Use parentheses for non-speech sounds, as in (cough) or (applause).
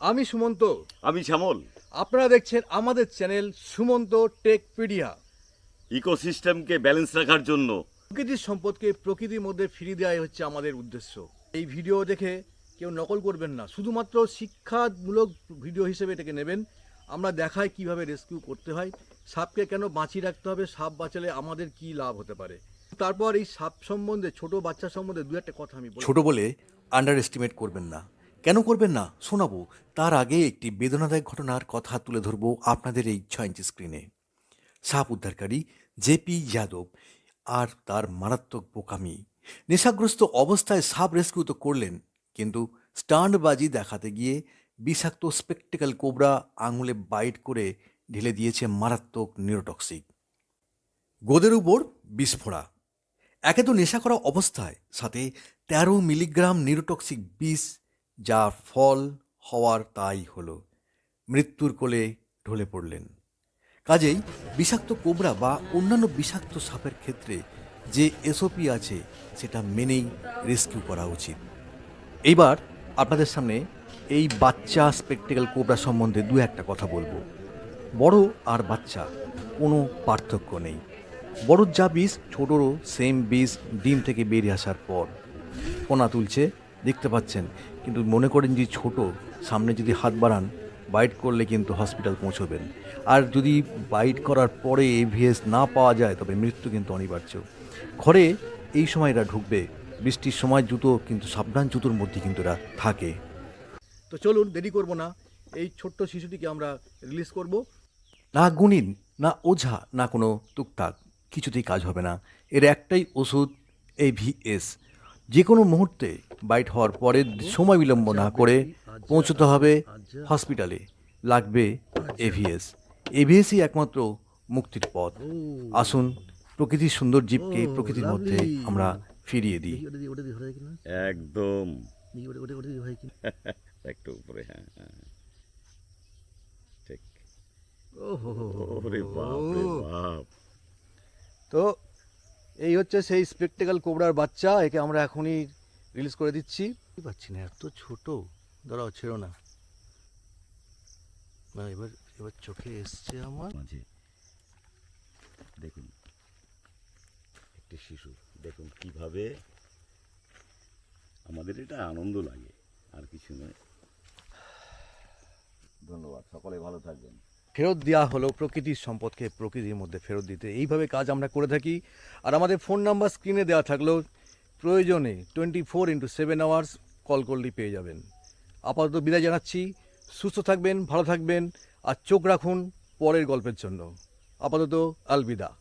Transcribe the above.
আমি সুমন্ত। আমি শ্যামল। আপনারা দেখছেন আমাদের চ্যানেল সুমন্ত টেকপিডিয়া। ইকোসিস্টেমকে ব্যালেন্স রাখার জন্য। প্রকৃতির সম্পদকে প্রকৃতির মধ্যে ফিরিয়ে দেওয়াই হচ্ছে আমাদের উদ্দেশ্য। এই ভিডিও দেখে কেউ নকল করবেন না। শুধুমাত্র শিক্ষামূলক ভিডিও হিসেবে এটাকে নেবেন। আমরা দেখাই কীভাবে রেস্কিউ করতে হয়। সাপকে কেন বাঁচিয়ে রাখতে হবে? সাপ বাঁচালে আমাদের কি লাভ হতে পারে? তারপর এই সাপ সম্বন্ধে ছোট বাচ্চা সম্বন্ধে দু একটা কথা আমি বলি ছোট বলে আন্ডার এস্টিমেট করবেন না। কেন করবেন না? শোনাবো। তার আগে একটি বেদনাদায়ক ঘটনার কথা তুলে ধরবো আপনাদের এই ছয় ইঞ্চি স্ক্রিনে সাপ উদ্ধারকারী জেপি যাদব আর তার মারাত্মক বোকামি। নেশাগ্রস্ত অবস্থায় সাপ রেস্কিউ তো করলেন, কিন্তু স্টান্টবাজি দেখাতে গিয়ে বিষাক্ত স্পেকটেক্যাল কোবরা আঙুলে বাইট করে ঢেলে দিয়েছে মারাত্মক নিউরোটক্সিক গোদের উপর বিস্ফোরা। একে তো নেশা করা অবস্থায়, সাথে তেরো মিলিগ্রাম নিউরোটক্সিক বিষ যার ফল হওয়ার তাই হলো। মৃত্যুর কোলে ঢলে পড়লেন। কাজেই বিষাক্ত কোবরা বা অন্যান্য বিষাক্ত সাপের ক্ষেত্রে যে এসওপি আছে, সেটা মেনেই রেস্কিউ করা উচিত। এইবার আপনাদের সামনে এই বাচ্চা স্পেকটেক্যাল কোবরা সম্বন্ধে দু একটা কথা বলব। বড় আর বাচ্চা, কোনো পার্থক্য নেই। বড় যা বীজ ছোটরও সেম বীজ ডিম থেকে বেরিয়ে আসার পর। পোনা তুলছে, দেখতে পাচ্ছেন কিন্তু মনে করেন যে ছোট সামনে যদি হাত বাড়ান বাইট করলে কিন্তু হসপিটাল পৌঁছবেন। আর যদি বাইট করার পরে এভিএস না পাওয়া যায় তবে মৃত্যু কিন্তু অনিবার্য। ঘরে এই সময় এরা ঢুকবে। বৃষ্টির সময় জুতো কিন্তু সাবধান জুতোর মধ্যে কিন্তু এরা থাকে। তো চলুন দেরি করব না। এই ছোট্ট শিশুটিকে আমরা রিলিজ করব। না গুণিন না ওঝা না কোনো টুকটাক। কিছুতেই কাজ হবে না। এর একটাই ওষুধ এভিএস যে কোনো মুহূর্তে বাইট হওয়ার পরে সময় বিলম্ব না করে পৌঁছতে হবে হসপিটালে। লাগবে এভিএস এভিএসই একমাত্র মুক্তির পথ। আসুন প্রকৃতির সুন্দর জীবকে প্রকৃতির মধ্যে আমরা ফিরিয়ে দিই। একদম। (laughs) একটু উপরে হ্যাঁ হ্যাঁ। ঠিক। ওরে বাপ রে বাপ। তো এই হচ্ছে সেই স্পেকটেক্যাল কোবরার বাচ্চা একে আমরা এখনই রিলিজ করে দিচ্ছি। পাচ্ছি না এত ছোট। দাঁড়াও ছেড়ো না। না এবার এবার চোখে এসছে আমার। মাঝে। দেখুন একটি শিশু দেখুন কীভাবে আমাদের এটা আনন্দ লাগে আর কিছু নয়। ধন্যবাদ সকলে ভালো থাকবেন। ফেরত দেওয়া হলো প্রকৃতির সম্পদকে প্রকৃতির মধ্যে ফেরত দিতে। এইভাবে কাজ আমরা করে থাকি। আর আমাদের ফোন নাম্বার স্ক্রিনে দেওয়া থাকলেও প্রয়োজনে twenty four into seven hours call করলেই পেয়ে যাবেন। আপাতত বিদায় জানাচ্ছি। সুস্থ থাকবেন, ভালো থাকবেন, আর চোখ রাখুন পরের গল্পের জন্য। আপাতত আলবিদা।